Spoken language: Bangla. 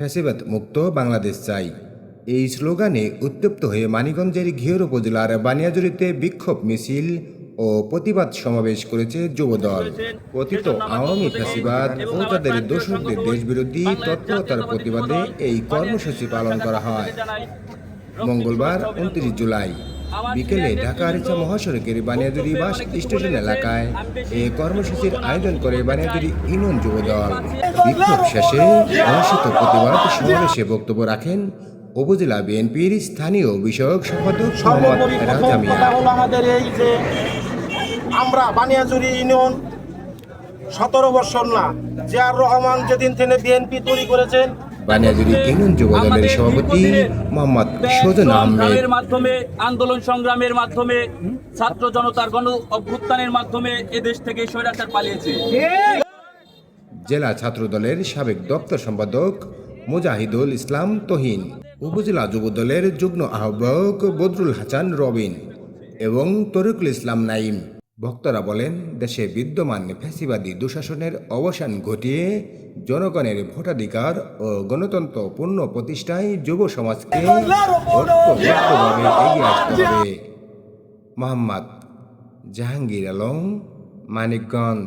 ফ্যাসিবাদ মুক্ত বাংলাদেশ চাই। এই স্লোগানে উত্তপ্ত হয়ে মানিকগঞ্জের ঘিওর উপজেলার বানিয়াজুরিতে বিক্ষোভ মিছিল ও প্রতিবাদ সমাবেশ করেছে যুবদল। কথিত আওয়ামী ফ্যাসিবাদ ও তাদের দোষকদের দেশবিরোধী তৎপরতার প্রতিবাদে এই কর্মসূচি পালন করা হয়। মঙ্গলবার উনত্রিশ জুলাই। বিকেলে ঢাকা আরিচা মহাসড়কের বানিয়াজুরি বাস স্টেশন এলাকায় এ কর্মসূচির আয়োজন করে বানিয়াজুরি ইউনিয়ন যুবদল। বিক্ষোভ শেষে অনুষ্ঠিত প্রতিবাদ সমাবেশে বক্তব্য রাখেন উপজেলা বিএনপির স্থানীয় বিষয়ক সম্পাদক মোহাম্মদ সর্বোপরি রাজা প্রথম মিয়া। কথা হলো আমাদের এই যে আমরা বানিয়াজুরি ইউনিয়ন সতেরো বছর না জিয়ার রহমান যেদিন থেকে বিএনপি তৈরি করেছেন বানিয়াজুরি ইউনিয়ন যুবদলের সভাপতি মোহাম্মদ সজন আহমেদ। মাধ্যমে আন্দোলন সংগ্রামের মাধ্যমে ছাত্র জনতার গণ অভ্যুত্থানের মাধ্যমে এদেশ থেকে স্বৈরাচার পালিয়েছে। জেলা ছাত্রদলের সাবেক দপ্তর সম্পাদক মুজাহিদুল ইসলাম তহিন উপজেলা যুবদলের যুগ্ম আহ্বায়ক বদরুল হাসান রবিন এবং তরিকুল ইসলাম নাইম বক্তারা বলেন, দেশে বিদ্যমান ফ্যাসিবাদী দুঃশাসনের অবসান ঘটিয়ে জনগণের ভোটাধিকার ও গণতন্ত্র পূর্ণ প্রতিষ্ঠায় যুব সমাজকে এগিয়ে আসতে হবে। মোহাম্মদ জাহাঙ্গীর আলম, মানিকগঞ্জ।